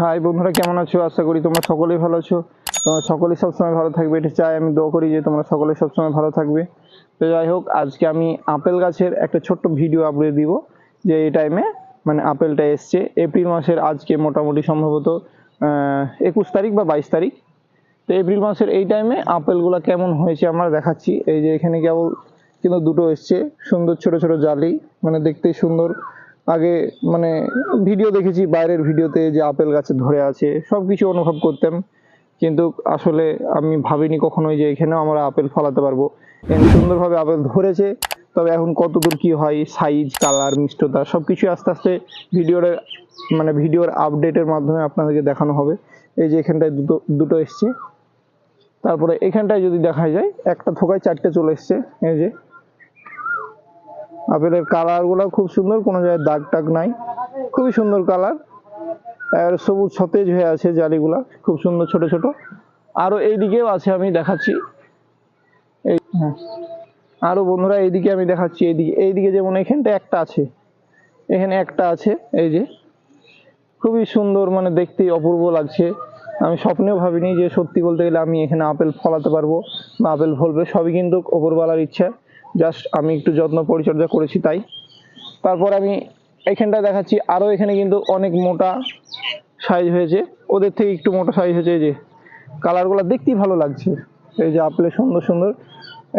High বন্ধুরা, কেমন আছো? আশা করি তোমরা সকলেই ভালো আছো। তোমরা সকলেই সবসময় ভালো থাকবে, এটা চাই। আমি দোয়া করি যে তোমরা সকলে সবসময় ভালো থাকবে। তো যাই হোক, আজকে আমি আপেল গাছের একটা ছোট্ট ভিডিও আপলোড দিব, যে এই টাইমে মানে আপেলটা এসছে। এপ্রিল মাসের আজকে মোটামুটি সম্ভবত একুশ তারিখ বা বাইশ তারিখ। তো এপ্রিল মাসের এই টাইমে আপেলগুলো কেমন হয়েছে আমরা দেখাচ্ছি। এই যে এখানে কেবল, কিন্তু দুটো এসছে। সুন্দর ছোট ছোট জালি মানে দেখতে সুন্দর। আগে মানে ভিডিও দেখেছি, বাইরের ভিডিওতে যে আপেল গাছে ধরে আছে সব কিছু অনুভব করতাম। কিন্তু আসলে আমি ভাবিনি কখনোই যে এখানেও আমরা আপেল ফলাতে পারব। সুন্দরভাবে আপেল ধরেছে, তবে এখন কতদূর কি হয় সাইজ কালার মিষ্টতা সব কিছু আস্তে আস্তে ভিডিওর মানে ভিডিওর আপডেটের মাধ্যমে আপনাদেরকে দেখানো হবে। এই যে এখানটায় দুটো দুটো এসছে। তারপরে এখানটায় যদি দেখা যায়, একটা থোকায় চারটে চলে এসছে, এই যে। আপেলের কালারগুলো খুব সুন্দর কোনো জায়গায় দাগ টাগ নাই। খুবই সুন্দর কালার আর সবুজ সতেজ হয়ে আছে জালিগুলা খুব সুন্দর ছোট ছোট। আরও এইদিকেও আছে আমি দেখাচ্ছি। এই হ্যাঁ। আরও বন্ধুরা এইদিকে আমি দেখাচ্ছি এইদিকে এইদিকে যেমন এখানটা একটা আছে। এখানে একটা আছে এই যে। খুবই সুন্দর মানে দেখতে অপূর্ব লাগছে। আমি স্বপ্নেও ভাবিনি যে সত্যি বলতে গেলে আমি এখানে আপেল ফলাতে পারব বা আপেল ফলবে সবই কিন্তু ওপরওয়ালার ইচ্ছা। জাস্ট আমি একটু যত্ন পরিচর্যা করেছি তাই। তারপর আমি এখানটা দেখাচ্ছি, আরও এখানে কিন্তু অনেক মোটা সাইজ হয়েছে। ওদের থেকে একটু মোটা সাইজ হয়েছে এই যে কালারগুলো দেখতেই ভালো লাগছে। এই যে আপেলের সুন্দর সুন্দর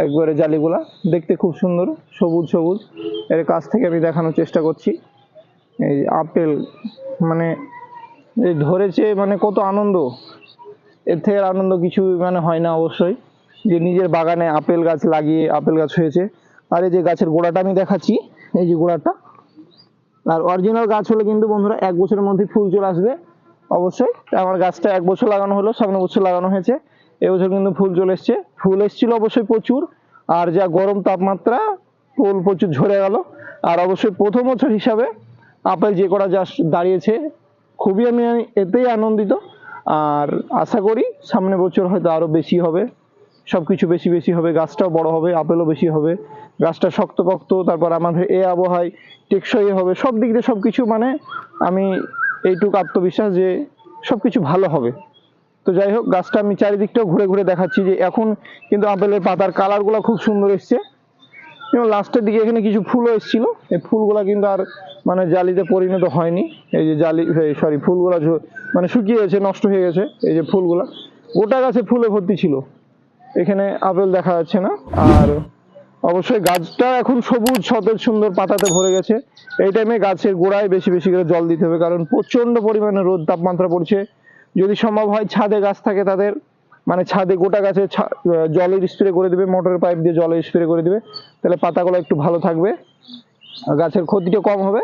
একবারে জালিগুলা দেখতে খুব সুন্দর, সবুজ সবুজ। এর কাছ থেকে আমি দেখানোর চেষ্টা করছি। এই যে আপেল মানে ধরেছে মানে কত আনন্দ। এর থেকে আনন্দ কিছু মানে হয় না অবশ্যই। যে নিজের বাগানে আপেল গাছ লাগিয়ে আপেল গাছ হয়েছে। আর এই যে গাছের গোড়াটা আমি দেখাচ্ছি, এই যে গোড়াটা। আর অরিজিনাল গাছ হলে কিন্তু বন্ধুরা এক বছরের মধ্যে ফুল চলে আসবে। অবশ্যই আমার গাছটা এক বছর লাগানো হলো, সামনে বছর লাগানো হয়েছে। এবছর কিন্তু ফুল চলে এসছে। ফুল এসেছিল অবশ্যই প্রচুর। আর যা গরম তাপমাত্রা, ফুল প্রচুর ঝরে গেল। আর অবশ্যই প্রথম বছর হিসাবে আপেল যে কটা যা দাঁড়িয়েছে, খুবই আমি এতেই আনন্দিত। আর আশা করি সামনে বছর হয়তো আরও বেশি হবে। সব কিছু বেশি বেশি হবে, গাছটাও বড় হবে, আপেলও বেশি হবে, গাছটা শক্তপোক্ত তারপর আমাদের এই আবহাওয়ায় টেকসই হবে, সব দিক দিয়ে সব কিছু মানে আমি এইটুকু আত্মবিশ্বাস যে সব কিছু ভালো হবে। তো যাই হোক, গাছটা আমি চারিদিকটাও ঘুরে ঘুরে দেখাচ্ছি যে এখন কিন্তু আপেলের পাতার কালারগুলো খুব সুন্দর এসছে। এবং লাস্টের দিকে এখানে কিছু ফুলও এসেছিল, এই ফুলগুলা কিন্তু আর মানে জালিতে পরিণত হয়নি। এই যে জালি সরি ফুলগুলা মানে শুকিয়ে গেছে, নষ্ট হয়ে গেছে, এই যে ফুলগুলা। গোটা গাছে ফুলে ভর্তি ছিল। এখানে আপেল দেখা যাচ্ছে না। আর অবশ্যই গাছটা এখন সবুজ, সতেজ, সুন্দর পাতাতে ভরে গেছে। এই টাইমে গাছের গোড়ায় বেশি বেশি করে জল দিতে হবে, কারণ প্রচণ্ড পরিমাণে রোদ তাপমাত্রা পড়ছে। যদি সম্ভব হয় ছাদে গাছ থাকে তাদের মানে ছাদে গোটা গাছে জলের স্প্রে করে দেবে, মোটরের পাইপ দিয়ে জলের স্প্রে করে দেবে, তাহলে পাতাগুলো একটু ভালো থাকবে। গাছের ক্ষতিটা কম হবে।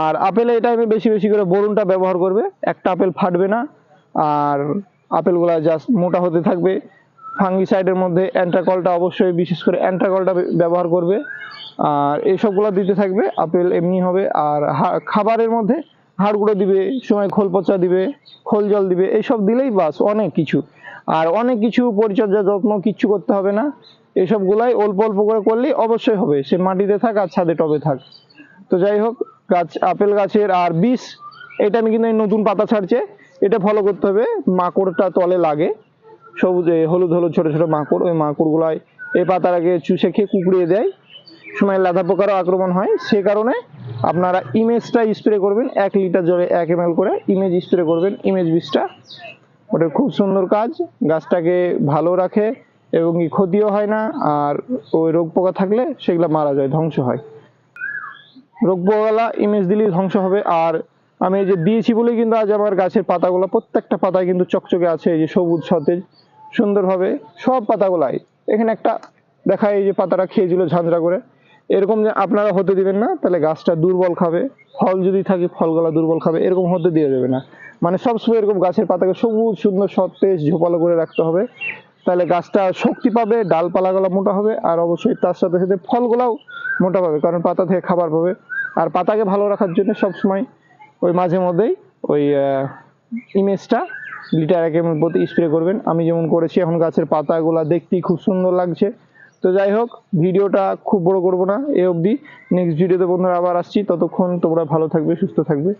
আর আপেলে এই টাইমে বেশি বেশি করে বরুণটা ব্যবহার করবে। একটা আপেল ফাটবে না। আর আপেলগুলো জাস্ট মোটা হতে থাকবে। ফাঙ্গিসাইডের মধ্যে অ্যান্ট্রাকলটা অবশ্যই, বিশেষ করে অ্যান্ট্রাকলটা ব্যবহার করবে। আর এইসবগুলো দিতে থাকবে, আপেল এমনি হবে। আর খাবারের মধ্যে হাড় গুঁড়ো দিবে, সময় খোল পচা দিবে, খোল জল দিবে এইসব দিলেই বাস, অনেক কিছু। আর অনেক কিছু পরিচর্যা যত্ন কিচ্ছু করতে হবে না। এসবগুলাই অল্প অল্প করে করলেই অবশ্যই হবে। সে মাটিতে থাক আর ছাদে টবে থাক। তো যাই হোক, গাছ, আপেল গাছের আর বিষ এটা আমি কিন্তু নতুন পাতা ছাড়ছে। এটা ফলো করতে হবে, মাকড়টা তলে লাগে। সবুজ হলুদ হলুদ ছোট ছোট মাকড়, ওই মাকড়গুলাই এই আগে চুষে খেয়ে কুকড়িয়ে দেয়। সময় লাদা পোকারও আক্রমণ হয়। সে কারণে আপনারা ইমেজটা স্প্রে করবেন, এক লিটার জলে এক এম করে ইমেজ স্প্রে করবেন ইমেজ বিষটা ওটা খুব সুন্দর কাজ। গাছটাকে ভালো রাখে এবং ক্ষতিও হয় না, আর ওই রোগ পোকা থাকলে সেগুলো মারা যায়, ধ্বংস হয়। রোগ পোকালা ইমেজ দিলেই ধ্বংস হবে, আর আমি এই যে দিয়েছি বলেই কিন্তু আজ আমার গাছের পাতাগুলো, প্রত্যেকটা পাতায় কিন্তু চকচকে আছে এই যে সবুজ সতেজ, সুন্দরভাবে সব পাতাগুলাই। এখানে একটা দেখা এই যে পাতাটা খেয়েছিল ঝাঁঝরা করে। এরকম যে আপনারা হতে দিবেন না, তাহলে গাছটা দুর্বল খাবে। ফল যদি থাকে, ফলগুলা দুর্বল খাবে, এরকম হতে দিয়ে দেবে না। মানে সবসময় এরকম গাছের পাতাকে সবুজ, সুন্দর, সতেজ, ঝোপালো করে রাখতে হবে। তাহলে গাছটা শক্তি পাবে, ডালপালাগুলো মোটা হবে, আর অবশ্যই তার সাথে সাথে ফলগুলাও মোটা পাবে, কারণ পাতা থেকে খাবার পাবে। আর পাতাকে ভালো রাখার জন্য সবসময় ওই মাঝে মধ্যেই ওই ইমেজটা লিটার এক এমএল প্রতি স্প্রে করবেন। আমি যেমন করেছি, এখন গাছের পাতাগুলা দেখতেই খুব সুন্দর লাগছে। তো যাই হোক, ভিডিওটা খুব বড় করব না, এ অবধি। নেক্সট ভিডিওতে বন্ধুরা আবার আসছি। ততক্ষণ তোমরা ভালো থাকবে, সুস্থ থাকবে।